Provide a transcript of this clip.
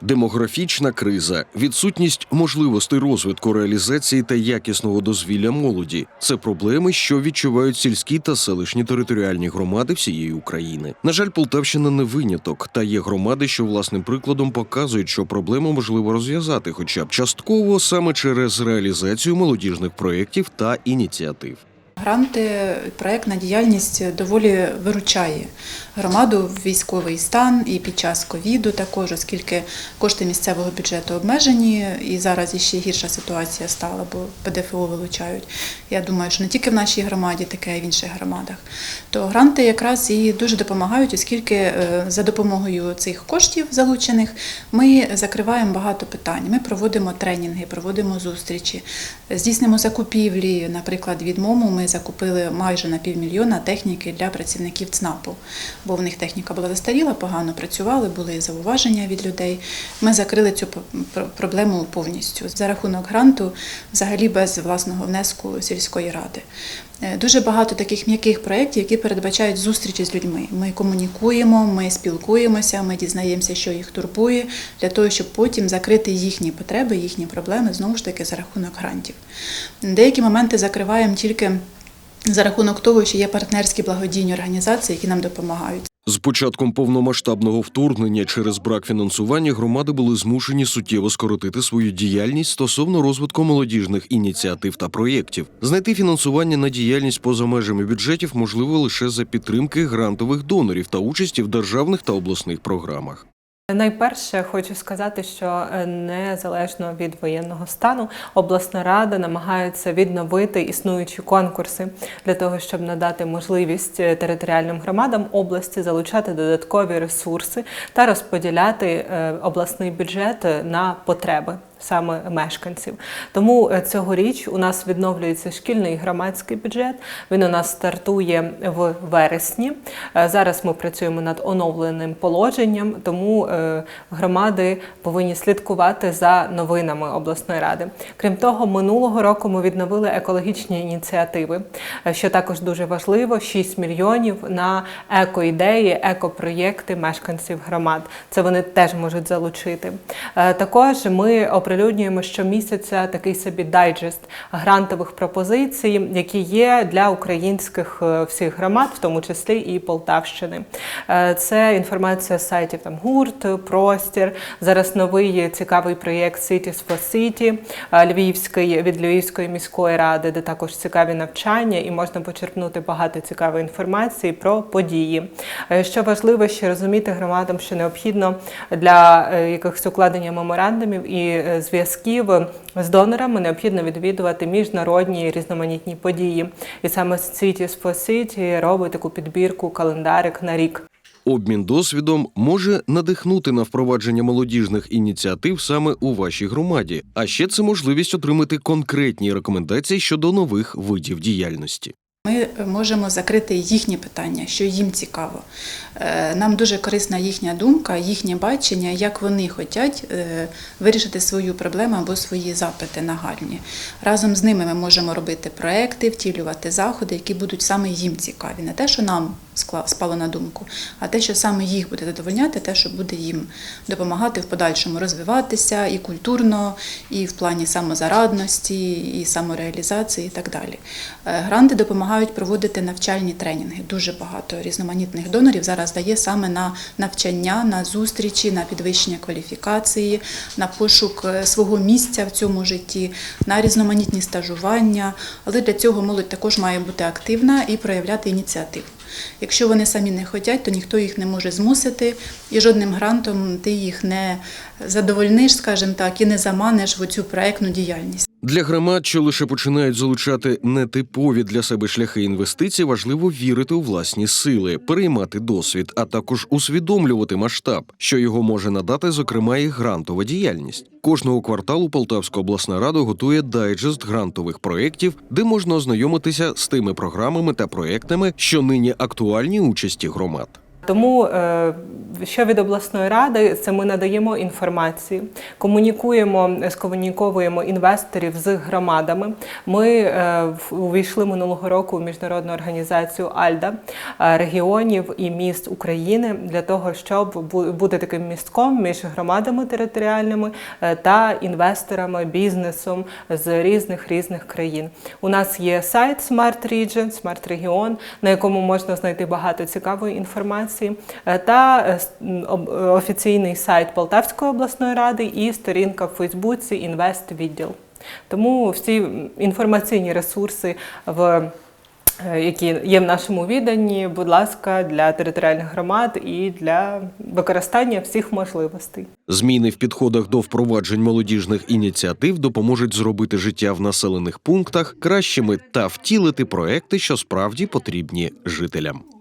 Демографічна криза, відсутність можливостей розвитку, реалізації та якісного дозвілля молоді це проблеми, що відчувають сільські та селищні територіальні громади всієї України. На жаль, Полтавщина не виняток, та є громади, що власним прикладом показують, що проблему можливо розв'язати, хоча б частково саме через реалізацію молодіжних проєктів та ініціатив. Гранти, проектна діяльність доволі виручає громаду в військовий стан і під час ковіду також, оскільки кошти місцевого бюджету обмежені, і зараз іще гірша ситуація стала, бо ПДФО вилучають. Я думаю, що не тільки в нашій громаді, таке й в інших громадах. То гранти якраз і дуже допомагають, оскільки е, за допомогою цих коштів залучених ми закриваємо багато питань. Ми проводимо тренінги, проводимо зустрічі, здійснимо закупівлі. Наприклад, від МОМу ми закупили майже на півмільйона техніки для працівників ЦНАПу, бо в них техніка була застаріла, погано працювали, були зауваження від людей. Ми закрили цю проблему повністю за рахунок гранту, взагалі без власного внеску сільської ради. Е, Дуже багато таких м'яких проєктів, які передбачають зустрічі з людьми. Ми комунікуємо, ми спілкуємося, ми дізнаємося, що їх турбує, для того, щоб потім закрити їхні потреби, їхні проблеми знову ж таки за рахунок грантів. Деякі моменти закриваємо тільки за рахунок того, що є партнерські благодійні організації, які нам допомагають. З початком повномасштабного вторгнення через брак фінансування громади були змушені суттєво скоротити свою діяльність стосовно розвитку молодіжних ініціатив та проєктів. Знайти фінансування на діяльність поза межами бюджетів можливо лише за підтримки грантових донорів та участі в державних та обласних програмах. Найперше хочу сказати, що е, незалежно від воєнного стану обласна рада намагається відновити існуючі конкурси для того, щоб надати можливість е, територіальним громадам області залучати додаткові ресурси та розподіляти е, обласний бюджет на потреби. Саме мешканців, тому е, цьогоріч у нас відновлюється шкільний громадський бюджет. Він у нас стартує в вересні. Е, Зараз ми працюємо над оновленим положенням, тому е, громади повинні слідкувати за новинами обласної ради. Крім того, минулого року ми відновили екологічні ініціативи, що також дуже важливо: 6 мільйонів на екоідеї, екопроєкти мешканців громад. Це вони теж можуть залучити. Також ми оприлюднюємо щомісяця такий собі дайджест грантових пропозицій, які є для українських е, всіх громад, в тому числі і Полтавщини. Е, Це інформація з сайтів там гурт, простір. Зараз новий цікавий проєкт Cities for City е, Львівський від Львівської міської ради, де також цікаві навчання, і можна почерпнути багато цікавої інформації про події. Що важливо ще розуміти громадам, що необхідно для якихось укладення меморандумів і зв'язків з донорами необхідно відвідувати міжнародні різноманітні події. І саме Cities for City робить таку підбірку календарик на рік. Обмін досвідом може надихнути на впровадження молодіжних ініціатив саме у вашій громаді, а ще це можливість отримати конкретні рекомендації щодо нових видів діяльності. Ми можемо закрити їхні питання, що їм цікаво. Е, Нам дуже корисна їхня думка, їхнє бачення, як вони хочуть е, вирішити свою проблему або свої запити нагальні. Разом з ними ми можемо робити проекти, втілювати заходи, які будуть саме їм цікаві. Не те, що нам спало на думку, а те, що саме їх буде задовольняти, те, що буде їм допомагати в подальшому розвиватися і культурно, і в плані самозарадності, і самореалізації, і так далі. Е, Гранти допомагають проводити навчальні тренінги. Дуже багато різноманітних донорів зараз дає саме на навчання, на зустрічі, на підвищення кваліфікації, на пошук е, свого місця в цьому житті, на різноманітні стажування. Але для цього молодь також має бути активна і проявляти ініціативу. Якщо вони самі не хочуть, то ніхто їх не може змусити, і жодним грантом ти їх не задовольниш, скажімо так, і не заманиш в оцю проектну діяльність. Для громад, що лише починають залучати нетипові для себе шляхи інвестицій, важливо вірити у власні сили, переймати досвід, а також усвідомлювати масштаб, що його може надати, зокрема, і грантова діяльність. Кожного кварталу Полтавська обласна рада готує дайджест грантових проєктів, де можна ознайомитися з тими програмами та проєктами, що нині актуальні участі громад. Тому е, що від обласної ради, це ми надаємо інформацію, комунікуємо, скомуніковуємо інвесторів з громадами. Ми е, увійшли минулого року в міжнародну організацію Альда е, регіонів і міст України для того, щоб бути таким містком між громадами територіальними е, та інвесторами, бізнесом з різних різних країн. У нас є сайт Smart Region, Smart Region, на якому можна знайти багато цікавої інформації, е, та е, е, офіційний сайт Полтавської обласної ради і сторінка в Фейсбуці Інвест відділ. Тому всі інформаційні ресурси в які є в нашому відданні, будь ласка, для територіальних громад і для використання всіх можливостей. Зміни в підходах до впроваджень молодіжних ініціатив допоможуть зробити життя в населених пунктах кращими та втілити проекти, що справді потрібні жителям.